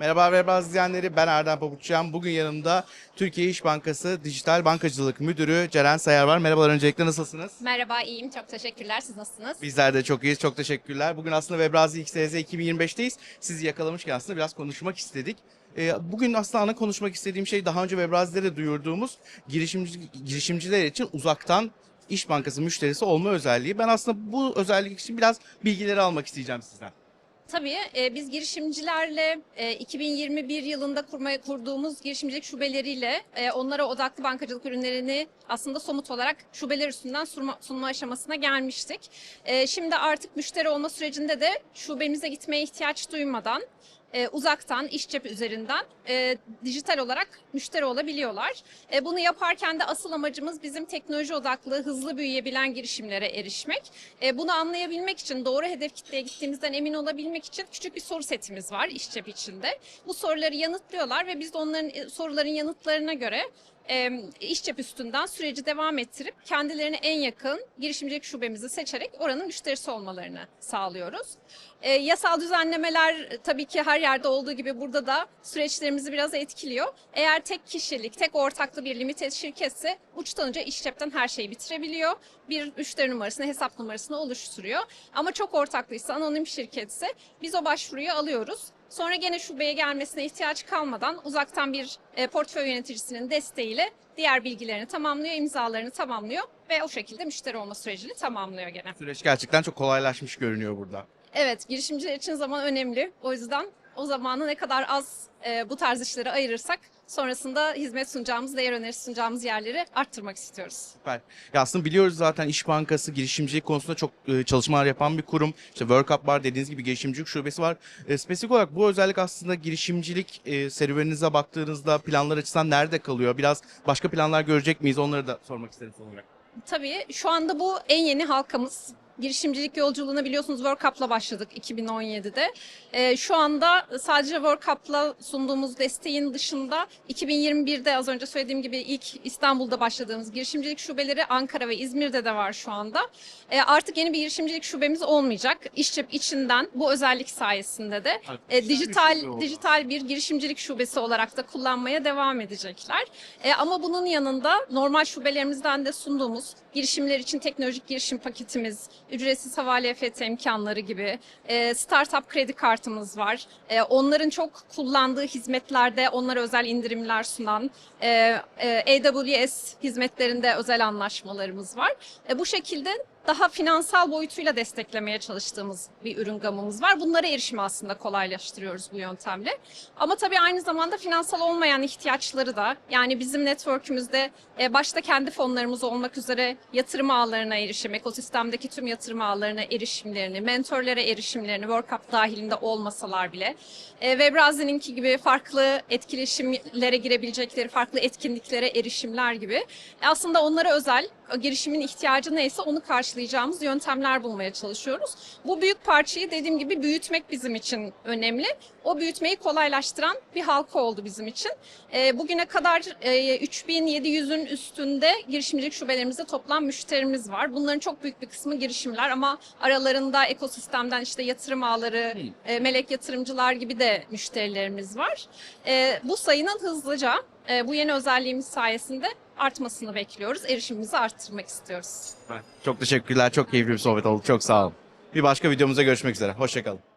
Merhaba Webbaz izleyenleri ben Erdem Pabuçyan. Bugün yanımda Türkiye İş Bankası Dijital Bankacılık Müdürü Ceren Sayar var. Merhabalar öncelikle nasılsınız? Merhaba, iyiyim. Çok teşekkürler. Siz nasılsınız? Bizler de çok iyiyiz. Çok teşekkürler. Bugün aslında Webrazi XTZ 2025'teyiz. Sizi yakalamışken aslında biraz konuşmak istedik. Ee, Bugün aslında ana konuşmak istediğim şey daha önce Webrazi'de de duyurduğumuz girişimci, girişimciler için uzaktan İş Bankası müşterisi olma özelliği. Ben aslında bu özellik için biraz bilgileri almak isteyeceğim sizden. Tabii e, biz girişimcilerle e, 2021 yılında kurmaya kurduğumuz girişimcilik şubeleriyle e, onlara odaklı bankacılık ürünlerini aslında somut olarak şubeler üstünden sunma, sunma aşamasına gelmiştik. E, şimdi artık müşteri olma sürecinde de şubemize gitmeye ihtiyaç duymadan e, uzaktan iş cep üzerinden e, dijital olarak müşteri olabiliyorlar. E, bunu yaparken de asıl amacımız bizim teknoloji odaklı, hızlı büyüyebilen girişimlere erişmek. E, bunu anlayabilmek için, doğru hedef kitleye gittiğimizden emin olabilmek için küçük bir soru setimiz var iş cep içinde. Bu soruları yanıtlıyorlar ve biz de onların e, soruların yanıtlarına göre e, iş cep üstünden süreci devam ettirip kendilerine en yakın girişimcilik şubemizi seçerek oranın müşterisi olmalarını sağlıyoruz. E, yasal düzenlemeler tabii ki her yerde olduğu gibi burada da süreçlerimizi biraz etkiliyor. Eğer tek kişilik, tek ortaklı bir limited şirketse uçtan uca iş cepten her şeyi bitirebiliyor. Bir müşteri numarasını, hesap numarasını oluşturuyor. Ama çok ortaklıysa, anonim şirketse biz o başvuruyu alıyoruz. Sonra gene şubeye gelmesine ihtiyaç kalmadan uzaktan bir e, portföy yöneticisinin desteğiyle diğer bilgilerini tamamlıyor, imzalarını tamamlıyor ve o şekilde müşteri olma sürecini tamamlıyor gene. Süreç gerçekten çok kolaylaşmış görünüyor burada. Evet, girişimciler için zaman önemli. O yüzden o zamanı ne kadar az e, bu tarz işlere ayırırsak sonrasında hizmet sunacağımız, değer önerisi sunacağımız yerleri arttırmak istiyoruz. Süper. Ya aslında biliyoruz zaten İş Bankası girişimcilik konusunda çok e, çalışmalar yapan bir kurum. İşte World Cup var dediğiniz gibi girişimcilik şubesi var. E, spesifik olarak bu özellik aslında girişimcilik e, serüveninize baktığınızda planlar açısından nerede kalıyor? Biraz başka planlar görecek miyiz? Onları da sormak isterim son olarak. Tabii şu anda bu en yeni halkamız. Girişimcilik yolculuğuna biliyorsunuz World Cup'la başladık 2017'de. Ee, şu anda sadece World Cup'la sunduğumuz desteğin dışında 2021'de az önce söylediğim gibi ilk İstanbul'da başladığımız girişimcilik şubeleri Ankara ve İzmir'de de var şu anda. Ee, artık yeni bir girişimcilik şubemiz olmayacak. İşçep içinden bu özellik sayesinde de e, dijital dijital bir girişimcilik şubesi olarak da kullanmaya devam edecekler. E, ama bunun yanında normal şubelerimizden de sunduğumuz girişimler için teknolojik girişim paketimiz, ücretsiz havale EFT imkanları gibi e, startup kredi kartımız var. E, onların çok kullandığı hizmetlerde onlara özel indirimler sunan e, e, AWS hizmetlerinde özel anlaşmalarımız var. E, bu şekilde daha finansal boyutuyla desteklemeye çalıştığımız bir ürün gamımız var. Bunlara erişimi aslında kolaylaştırıyoruz bu yöntemle. Ama tabii aynı zamanda finansal olmayan ihtiyaçları da yani bizim network'ümüzde e, başta kendi fonlarımız olmak üzere yatırım ağlarına erişim, ekosistemdeki tüm yatırım ağlarına erişimlerini, mentorlara erişimlerini World Cup dahilinde olmasalar bile e, Webrazi'ninki gibi farklı etkileşimlere girebilecekleri farklı etkinliklere erişimler gibi e, aslında onlara özel girişimin ihtiyacı neyse onu karşılayacağımız yöntemler bulmaya çalışıyoruz. Bu büyük parçayı dediğim gibi büyütmek bizim için önemli. O büyütmeyi kolaylaştıran bir halka oldu bizim için. E, bugüne kadar e, 3700'ün üstünde girişimcilik şubelerimizde toplam müşterimiz var. Bunların çok büyük bir kısmı girişimler ama aralarında ekosistemden işte yatırım ağları, e, melek yatırımcılar gibi de müşterilerimiz var. E, bu sayının hızlıca e, bu yeni özelliğimiz sayesinde artmasını bekliyoruz. Erişimimizi arttırmak istiyoruz. Çok teşekkürler. Çok keyifli bir sohbet oldu. Çok sağ olun. Bir başka videomuzda görüşmek üzere. Hoşçakalın.